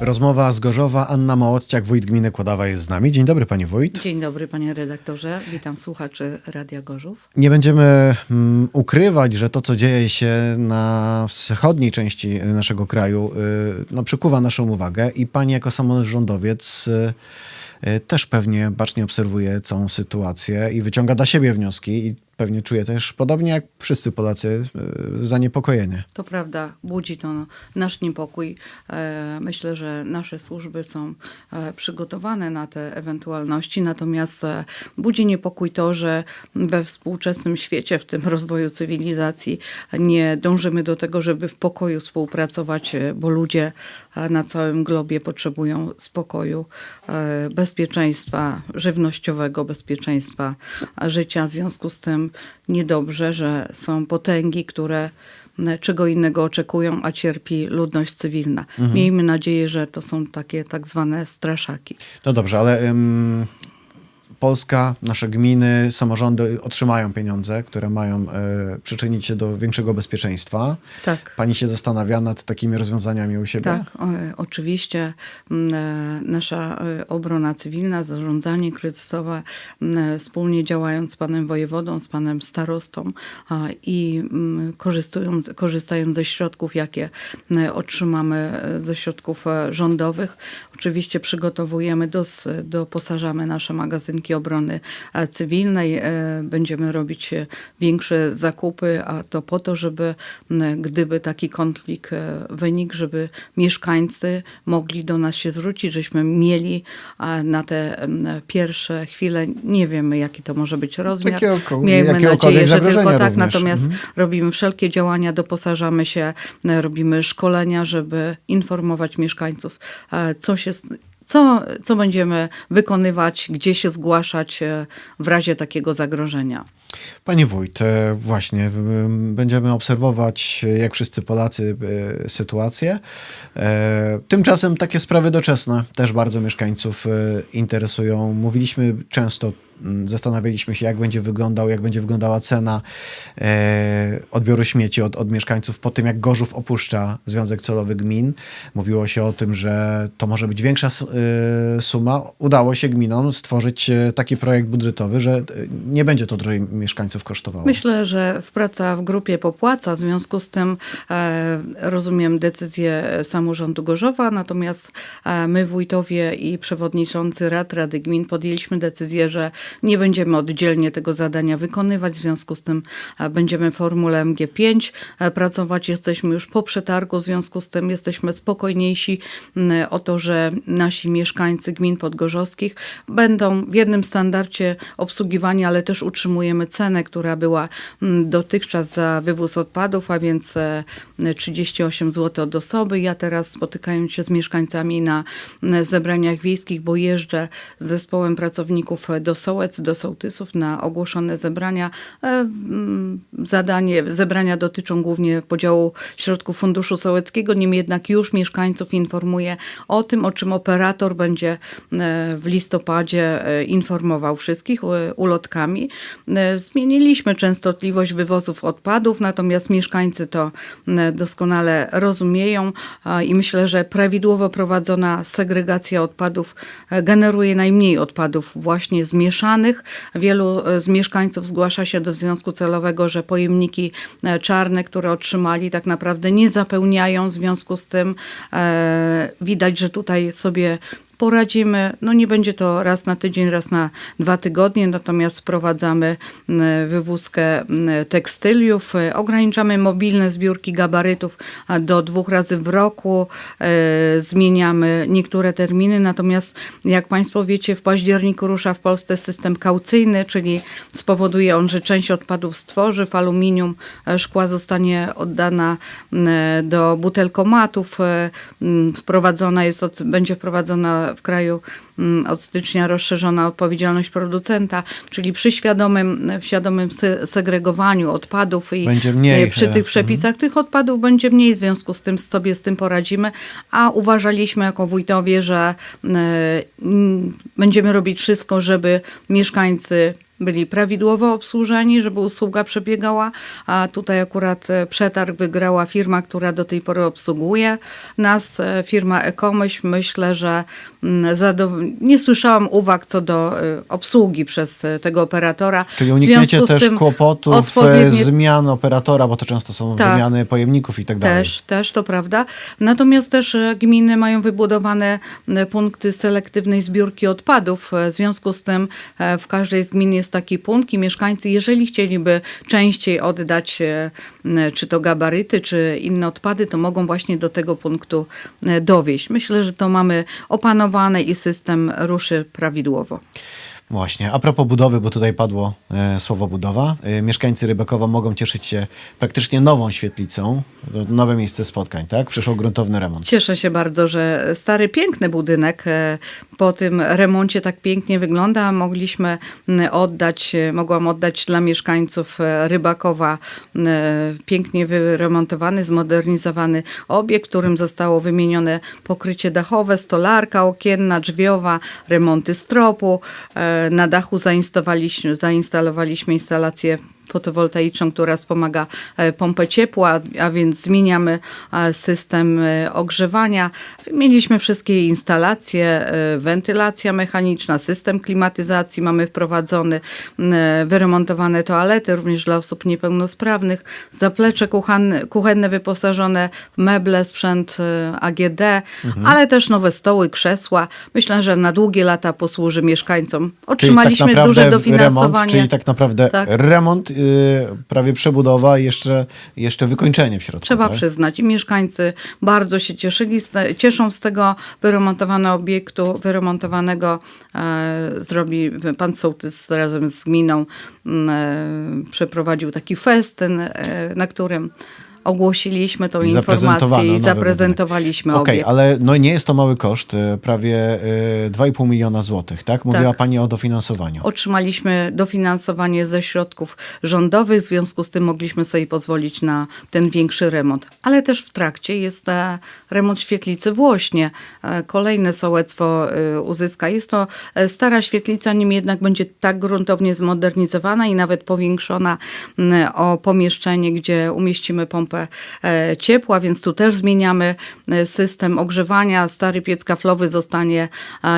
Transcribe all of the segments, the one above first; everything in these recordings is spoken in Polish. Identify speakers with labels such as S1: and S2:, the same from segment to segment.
S1: Rozmowa z Gorzowa. Anna Mołodciak, wójt gminy Kłodawa jest z nami. Dzień dobry, panie wójt.
S2: Dzień dobry panie redaktorze, witam słuchaczy Radia Gorzów.
S1: Nie będziemy mm, ukrywać, że to, co dzieje się na wschodniej części naszego kraju, y, no, przykuwa naszą uwagę i pani jako samorządowiec y, y, też pewnie bacznie obserwuje całą sytuację i wyciąga dla siebie wnioski i pewnie czuje też, podobnie jak wszyscy Polacy, y, zaniepokojenie.
S2: To prawda, budzi to nasz niepokój. E, Myślę, że nasze służby są e, przygotowane na te ewentualności, natomiast e, budzi niepokój to, że we współczesnym świecie, w tym rozwoju cywilizacji, nie dążymy do tego, żeby w pokoju współpracować, e, bo ludzie e, na całym globie potrzebują spokoju, e, bezpieczeństwa żywnościowego, bezpieczeństwa życia. W związku z tym niedobrze, że są potęgi, które m, czego innego oczekują, a cierpi ludność cywilna. Miejmy nadzieję, że to są takie tak zwane straszaki.
S1: No dobrze, ale ym, Polska, nasze gminy, samorządy otrzymają pieniądze, które mają e, przyczynić się do większego bezpieczeństwa.
S2: Tak.
S1: Pani się zastanawia nad takimi rozwiązaniami u siebie?
S2: Tak, o, oczywiście m, e, nasza e, obrona cywilna, zarządzanie kryzysowe, m, e, wspólnie działając z panem wojewodą, z panem starostą i m, korzystując, korzystając ze środków, jakie otrzymamy ze środków rządowych, oczywiście przygotowujemy, dos, doposażamy nasze magazynki obrony e, cywilnej, e, będziemy robić e, większe zakupy, a to po to, żeby gdyby taki konflikt wynikł, żeby mieszkańcy mogli do nas się zwrócić, żeśmy mieli na te pierwsze chwile, nie wiemy jaki to może być rozmiar.
S1: Takiego-
S2: Miejmy
S1: jakiegokolwiek
S2: nadzieję, że tylko tak,
S1: również.
S2: natomiast
S1: Mhm.
S2: robimy wszelkie działania, doposażamy się, robimy szkolenia, żeby informować mieszkańców, co się co, co będziemy wykonywać, gdzie się zgłaszać e, w razie takiego zagrożenia.
S1: Panie wójt, e, właśnie będziemy obserwować, e, jak wszyscy Polacy, sytuację. Tymczasem takie sprawy doczesne też bardzo mieszkańców interesują. Mówiliśmy często, zastanawialiśmy się, jak będzie wyglądał, jak będzie wyglądała cena e, odbioru śmieci od, od mieszkańców po tym, jak Gorzów opuszcza Związek Celowy Gmin. Mówiło się o tym, że to może być większa e, suma. Udało się gminom stworzyć e, taki projekt budżetowy, że e, nie będzie to drożej mieszkańców kosztowało.
S2: Myślę, że praca w grupie popłaca, w związku z tym e, rozumiem decyzję samorządu Gorzowa, natomiast e, my wójtowie i przewodniczący rad Rady Gmin podjęliśmy decyzję, że nie będziemy oddzielnie tego zadania wykonywać, w związku z tym e, będziemy formule MG5 e, pracować, jesteśmy już po przetargu, w związku z tym jesteśmy spokojniejsi o to, że nasi mieszkańcy gmin podgorzowskich będą w jednym standardzie obsługiwani, ale też utrzymujemy cenę, która była dotychczas za wywóz odpadów, a więc e, 38 zł od osoby. Ja teraz spotykając się z mieszkańcami na zebraniach wiejskich, bo jeżdżę z zespołem pracowników do Sołec, do Sołtysów na ogłoszone zebrania. E, mm, Zadanie, zebrania dotyczą głównie podziału środków Funduszu Sołeckiego, niemniej jednak już mieszkańców informuję o tym, o czym operator będzie e, w listopadzie e, informował wszystkich ulotkami. Zmieniliśmy częstotliwość wywozów odpadów, natomiast mieszkańcy to doskonale rozumieją i myślę, że prawidłowo prowadzona segregacja odpadów generuje najmniej odpadów właśnie zmieszanych. Wielu e, z mieszkańców zgłasza się do związku celowego, że pojemniki e, czarne, które otrzymali, tak naprawdę nie zapełniają. W związku z tym e, widać, że tutaj sobie poradzimy. No nie będzie to raz na tydzień, raz na dwa tygodnie, natomiast wprowadzamy m, wywózkę m, tekstyliów, e, ograniczamy mobilne zbiórki gabarytów do dwóch razy w roku, e, zmieniamy niektóre terminy, natomiast jak Państwo wiecie, w październiku rusza w Polsce system kaucyjny, czyli spowoduje on, że część odpadów z tworzyw, aluminium, e, szkła zostanie oddana m, do butelkomatów, e, wprowadzona jest, będzie wprowadzona w kraju od stycznia rozszerzona odpowiedzialność producenta, czyli przy świadomym, w świadomym se- segregowaniu odpadów i e, przy tych przepisach tych odpadów będzie mniej, w związku z tym sobie z tym poradzimy, a uważaliśmy jako wójtowie, że e, mm, będziemy robić wszystko, żeby mieszkańcy byli prawidłowo obsłużeni, żeby usługa przebiegała, a tutaj akurat e, przetarg wygrała firma, która do tej pory obsługuje nas, firma Ekomyśl. Myślę, że mm, nie słyszałam uwag co do e, obsługi przez e, tego operatora.
S1: Czyli unikniecie też
S2: tym
S1: kłopotów, e,
S2: odpowiednie-
S1: zmian operatora, bo to często są
S2: Tak.
S1: wymiany pojemników i tak dalej.
S2: Też, też, to prawda. Natomiast też gminy mają wybudowane punkty selektywnej zbiórki odpadów. W związku z tym w każdej z gmin jest taki punkt i mieszkańcy, jeżeli chcieliby częściej oddać czy to gabaryty, czy inne odpady, to mogą właśnie do tego punktu dowieść. Myślę, że to mamy opanowane i system ruszy prawidłowo.
S1: Właśnie. A propos budowy, bo tutaj padło e, słowo budowa. E, mieszkańcy Rybakowa mogą cieszyć się praktycznie nową świetlicą. To nowe miejsce spotkań, tak? Przyszło gruntowny remont.
S2: Cieszę się bardzo, że stary, piękny budynek e, po tym remoncie tak pięknie wygląda. Mogliśmy oddać, e, mogłam oddać dla mieszkańców e, Rybakowa m, pięknie wyremontowany, zmodernizowany obiekt, którym zostało wymienione pokrycie dachowe, stolarka okienna, drzwiowa, remonty stropu. E, Na dachu zainstalowaliśmy, zainstalowaliśmy instalację fotowoltaiczną, która wspomaga e, pompę ciepła, a więc zmieniamy e, system e, ogrzewania. Mieliśmy wszystkie instalacje, wentylacja mechaniczna, system klimatyzacji mamy wprowadzony, wyremontowane toalety również dla osób niepełnosprawnych, zaplecze kuchenne, kuchenne wyposażone w meble, sprzęt AGD, ale też nowe stoły, krzesła. Myślę, że na długie lata posłuży mieszkańcom. Otrzymaliśmy duże
S1: w-
S2: dofinansowanie.
S1: Remont, czyli tak naprawdę
S2: Tak.
S1: remont, prawie przebudowa i jeszcze, jeszcze wykończenie w środku.
S2: Trzeba
S1: tak?
S2: przyznać. I mieszkańcy bardzo się cieszyli, cieszą z tego wyremontowanego obiektu, wyremontowanego e, zrobi pan sołtys razem z gminą, e, przeprowadził taki festyn, e, na którym ogłosiliśmy tą informację i zaprezentowaliśmy
S1: Okej,
S2: obiekt.
S1: ale no nie jest to mały koszt, y, prawie y, 2,5 miliona złotych, tak? Mówiła
S2: Tak.
S1: Pani o dofinansowaniu.
S2: Otrzymaliśmy dofinansowanie ze środków rządowych, w związku z tym mogliśmy sobie pozwolić na ten większy remont. Ale też w trakcie jest e, remont świetlicy w Łośnie. E, Kolejne sołectwo e, uzyska. Jest to e, stara świetlica, nim jednak będzie tak gruntownie zmodernizowana i nawet powiększona o pomieszczenie, gdzie umieścimy pompę e, ciepła, więc tu też zmieniamy e, system ogrzewania. Stary piec kaflowy zostanie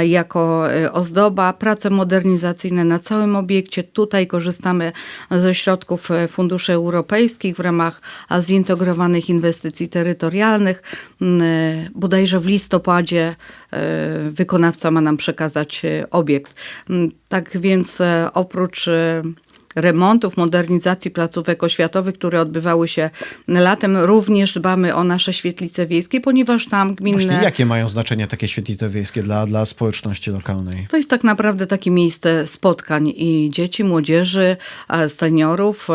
S2: jako e, ozdoba. Prace modernizacyjne na całym obiekcie. Tutaj korzystamy ze środków funduszy europejskich w ramach zintegrowanych inwestycji terytorialnych. Mm, Bodajże w listopadzie wykonawca ma nam przekazać obiekt. Mm, Tak więc oprócz remontów, modernizacji placówek oświatowych, które odbywały się latem. Również dbamy o nasze świetlice wiejskie, ponieważ tam gminne...
S1: Właśnie jakie mają znaczenie takie świetlice wiejskie dla, dla społeczności lokalnej?
S2: To jest tak naprawdę takie miejsce spotkań i dzieci, młodzieży, e, seniorów.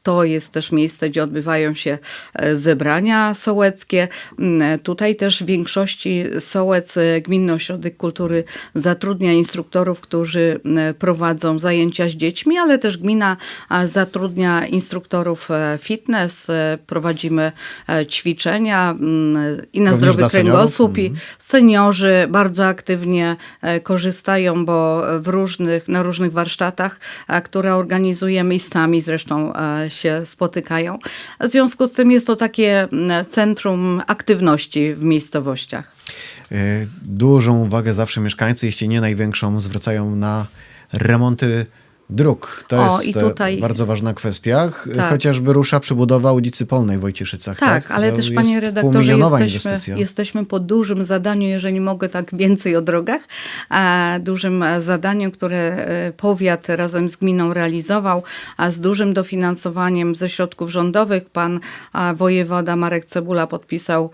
S2: E, To jest też miejsce, gdzie odbywają się e, zebrania sołeckie. Mm, Tutaj też w większości sołec e, Gminny Ośrodek Kultury zatrudnia instruktorów, którzy m, prowadzą zajęcia z dziećmi, ale też gmina zatrudnia instruktorów e, fitness. e, Prowadzimy e, ćwiczenia mm, i na zdrowy kręgosłup i seniorzy bardzo aktywnie e, korzystają, bo w różnych, na różnych warsztatach, e, które organizujemy i sami zresztą e, się spotykają. W związku z tym jest to takie mm, centrum aktywności w miejscowościach.
S1: Y, Dużą uwagę zawsze mieszkańcy, jeśli nie największą, zwracają na remonty dróg. To
S2: O,
S1: jest e,
S2: tutaj-
S1: bardzo ważna kwestia.
S2: Tak.
S1: Chociażby rusza przybudowa ulicy Polnej w Wojcieszycach. Tak,
S2: Tak, ale
S1: To
S2: też panie redaktorze, jesteśmy, jesteśmy po dużym zadaniu, jeżeli mogę tak więcej o drogach, a dużym zadaniu, które e, powiat razem z gminą realizował, a z dużym dofinansowaniem ze środków rządowych. Pan wojewoda Marek Cebula podpisał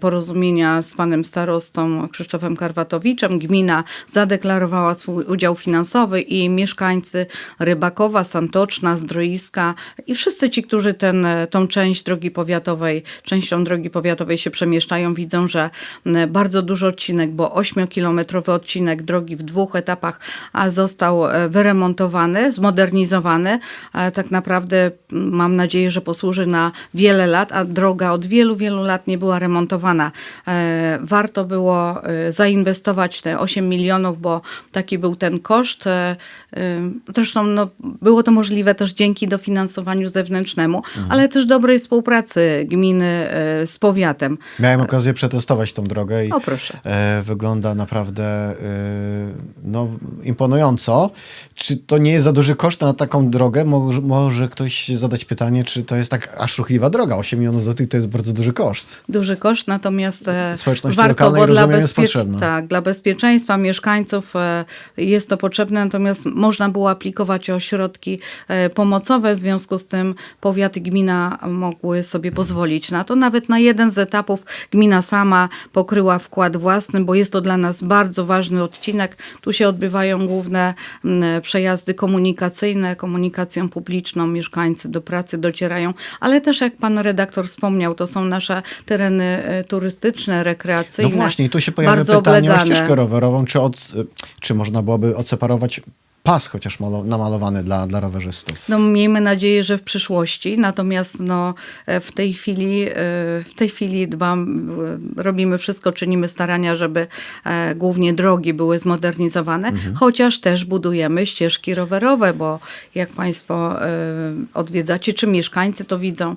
S2: porozumienia z panem starostą Krzysztofem Karwatowiczem. Gmina zadeklarowała swój udział finansowy i mieszkańcy Rybakowa, Santoczna, Zdroiska i wszyscy ci, którzy ten, tą część drogi powiatowej, częścią drogi powiatowej się przemieszczają, widzą, że bardzo duży odcinek, bo 8-kilometrowy odcinek drogi w dwóch etapach został e, wyremontowany, zmodernizowany. Tak naprawdę mam nadzieję, że posłuży na wiele lat, a droga od wielu, wielu lat nie była remontowana. E, Warto było e, zainwestować te 8 milionów, bo taki był ten koszt. Zresztą no, było to możliwe też dzięki dofinansowaniu zewnętrznemu, ale też dobrej współpracy gminy e, z powiatem.
S1: Miałem okazję przetestować tą drogę i
S2: O,
S1: e, wygląda naprawdę e, no, imponująco. Czy to nie jest za duży koszt na taką drogę? Może, może ktoś zadać pytanie, czy to jest tak aż ruchliwa droga? 8 milionów złotych to jest bardzo duży koszt.
S2: duży koszt, natomiast
S1: Społeczności
S2: warto,
S1: lokalnej,
S2: bo dla,
S1: rozumiem, jest potrzebna.
S2: tak, dla bezpieczeństwa mieszkańców jest to potrzebne, natomiast można było aplikować o środki e, pomocowe, w związku z tym powiat i gmina mogły sobie pozwolić na to. Nawet na jeden z etapów gmina sama pokryła wkład własny, bo jest to dla nas bardzo ważny odcinek. Tu się odbywają główne m, przejazdy komunikacyjne, komunikacją publiczną, mieszkańcy do pracy docierają, ale też jak pan redaktor wspomniał, to są nasze tereny e, turystyczne, rekreacyjne.
S1: No właśnie, tu się pojawia
S2: bardzo
S1: pytanie o
S2: oblegane.
S1: ścieżkę rowerową, czy, od, czy można byłoby odseparować pas chociaż malo, namalowany dla, dla rowerzystów?
S2: No, miejmy nadzieję, że w przyszłości, natomiast no, e, w tej chwili, e, w tej chwili dbam, e, robimy wszystko, czynimy starania, żeby głównie drogi były zmodernizowane, chociaż też budujemy ścieżki rowerowe, bo jak Państwo odwiedzacie, czy mieszkańcy to widzą,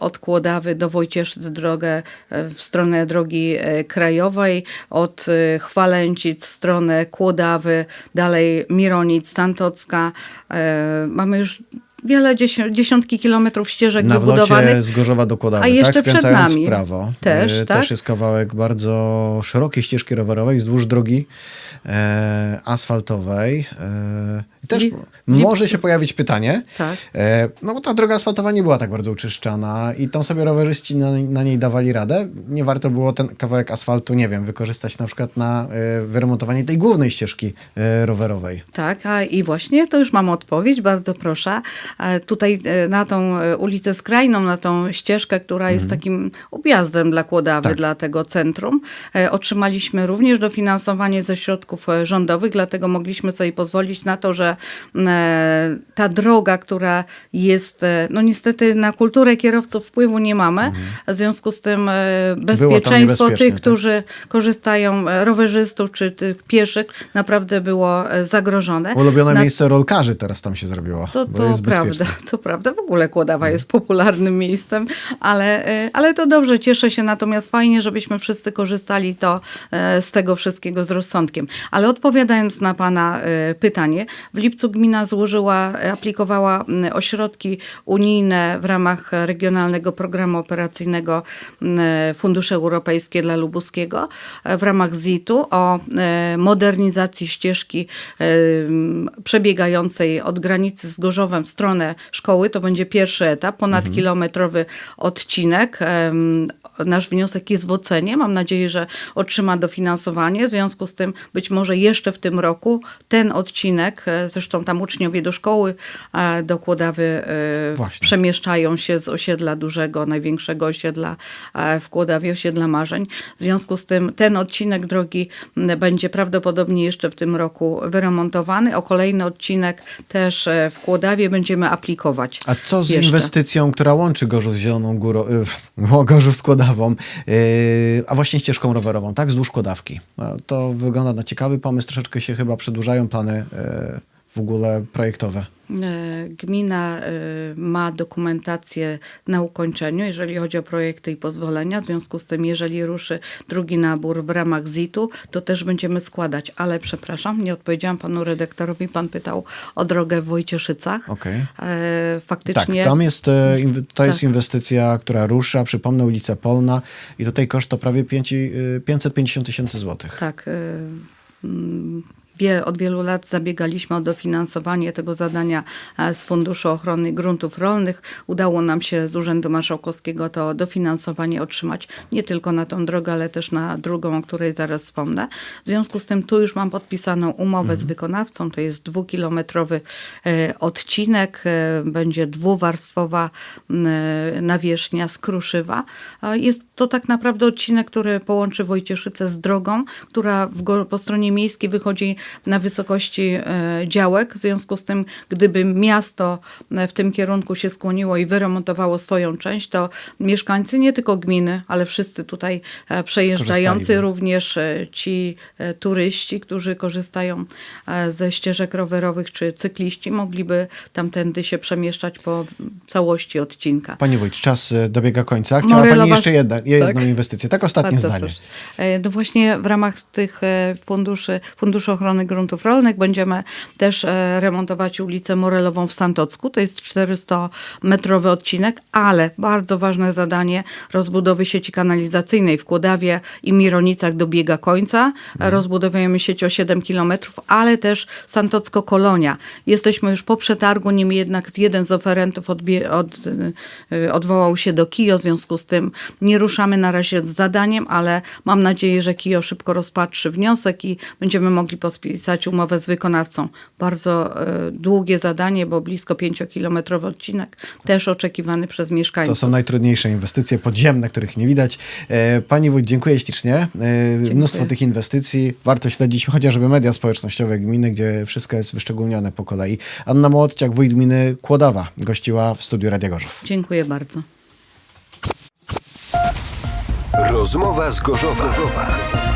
S2: od Kłodawy do Wojcieszyc drogę w stronę drogi krajowej, od Chwalęcic w stronę Kłodawy, dalej Mironic, Stantocka. E, Mamy już wiele, dziesią- dziesiątki kilometrów ścieżek
S1: Na
S2: wybudowanych.
S1: z Gorzowa do Kłodawy,
S2: A jeszcze
S1: tak?
S2: przed nami.
S1: w prawo.
S2: Też,
S1: E,
S2: tak?
S1: Też jest kawałek bardzo szerokiej ścieżki rowerowej wzdłuż drogi e, asfaltowej. E, też
S2: Li-
S1: może
S2: Lipcu.
S1: się pojawić pytanie,
S2: Tak.
S1: e, no bo ta droga asfaltowa nie była tak bardzo uczyszczana i tam sobie rowerzyści na, na niej dawali radę. Nie warto było ten kawałek asfaltu, nie wiem, wykorzystać na przykład na e, wyremontowanie tej głównej ścieżki e, rowerowej.
S2: Tak, a i właśnie to już mam odpowiedź, bardzo proszę. E, Tutaj e, na tą e, ulicę Skrajną, na tą ścieżkę, która jest takim objazdem dla Kłodawy,
S1: Tak.
S2: dla tego centrum, e, otrzymaliśmy również dofinansowanie ze środków e, rządowych, dlatego mogliśmy sobie pozwolić na to, że e, ta droga, która jest, e, no niestety na kulturę kierowców wpływu nie mamy, w związku z tym bezpieczeństwo tych,
S1: tak?
S2: którzy korzystają, rowerzystów czy tych pieszych, naprawdę było zagrożone.
S1: Ulubione
S2: Na-
S1: miejsce rolkarzy teraz tam się zrobiło,
S2: to, to
S1: jest
S2: prawda,
S1: bezpieczne.
S2: to prawda. W ogóle Kłodawa jest popularnym miejscem, ale, ale to dobrze, cieszę się. Natomiast fajnie, żebyśmy wszyscy korzystali to z tego wszystkiego z rozsądkiem. Ale odpowiadając na Pana e, pytanie, w lipcu gmina złożyła, aplikowała m, o środki unijne w ramach regionalnego programu operacyjnego m, Fundusze Europejskie dla Lubuskiego w ramach ZIT-u o modernizacji ścieżki przebiegającej od granicy z Gorzowem w stronę szkoły. To będzie pierwszy etap, ponad kilometrowy odcinek. Nasz wniosek jest w ocenie. Mam nadzieję, że otrzyma dofinansowanie. W związku z tym być może jeszcze w tym roku ten odcinek, e, zresztą tam uczniowie do szkoły, e, do Kłodawy e,
S1: Właśnie.
S2: przemieszczają się z osiedla dużego, największego osiedla w Kłodawie, osiedla Marzeń. W związku z tym ten odcinek drogi będzie prawdopodobnie jeszcze w tym roku wyremontowany. O kolejny odcinek też w Kłodawie będziemy aplikować.
S1: A co z
S2: jeszcze.
S1: inwestycją, która łączy Gorzów z Zieloną Górą, Gorzów z Kłodawą, a właśnie ścieżką rowerową, tak, wzdłuż Kłodawki? To wygląda na ciekawy pomysł, troszeczkę się chyba przedłużają plany y, w ogóle projektowe.
S2: E, Gmina e, ma dokumentację na ukończeniu, jeżeli chodzi o projekty i pozwolenia. W związku z tym, jeżeli ruszy drugi nabór w ramach ZIT-u, to też będziemy składać. Ale przepraszam, nie odpowiedziałam panu redaktorowi. Pan pytał o drogę w Wojcieszycach.
S1: Okej.
S2: E,
S1: Tak,
S2: Faktycznie.
S1: tam jest, e, to jest
S2: Tak.
S1: inwestycja, która rusza, przypomnę, ulica Polna i tutaj koszt to prawie pięci- y, 550 tysięcy złotych.
S2: Tak. mm, wie, od wielu lat zabiegaliśmy o dofinansowanie tego zadania e, z Funduszu Ochrony Gruntów Rolnych. Udało nam się z Urzędu Marszałkowskiego to dofinansowanie otrzymać nie tylko na tą drogę, ale też na drugą, o której zaraz wspomnę. W związku z tym tu już mam podpisaną umowę z wykonawcą. To jest dwukilometrowy e, odcinek. E, będzie dwuwarstwowa nawierzchnia z Kruszywa. Jest to tak naprawdę odcinek, który połączy Wojcieszyce z drogą, która w, po stronie miejskiej wychodzi na wysokości e, działek. W związku z tym, gdyby miasto w tym kierunku się skłoniło i wyremontowało swoją część, to mieszkańcy nie tylko gminy, ale wszyscy tutaj e, przejeżdżający, również e, ci turyści, którzy korzystają ze ścieżek rowerowych czy cykliści, mogliby tamtędy się przemieszczać po całości odcinka.
S1: Pani Wójt, czas dobiega końca. Chciała Pani
S2: Morelowa-
S1: jeszcze jedna, jedną
S2: tak.
S1: inwestycję. Tak ostatnie
S2: Bardzo
S1: zdanie.
S2: proszę. No właśnie w ramach tych funduszy, Funduszu Ochrony Gruntów Rolnych będziemy też e, remontować ulicę Morelową w Santocku. To jest 400-metrowy odcinek, ale bardzo ważne zadanie rozbudowy sieci kanalizacyjnej w Kłodawie i Mironicach dobiega końca.
S1: Mhm.
S2: Rozbudowujemy sieć o 7 kilometrów, ale też Santocko-Kolonia. Jesteśmy już po przetargu, niemniej jednak jeden z oferentów odbie- od, y, odwołał się do KIO, w związku z tym nie ruszamy na razie z zadaniem, ale mam nadzieję, że KIO szybko rozpatrzy wniosek i będziemy mogli podpisać umowę z wykonawcą. Bardzo y, długie zadanie, bo blisko 5-kilometrowy odcinek, też oczekiwany przez
S1: To
S2: mieszkańców.
S1: są najtrudniejsze inwestycje podziemne, których nie widać. E, Pani Wójt, dziękuję ślicznie. E, Mnóstwo tych inwestycji. Warto śledzić chociażby media społecznościowe gminy, gdzie wszystko jest wyszczególnione po kolei. Anna Młodciak, wójt gminy Kłodawa, gościła w studiu Radia Gorzów.
S2: Dziękuję bardzo.
S3: Rozmowa z Gorzowa.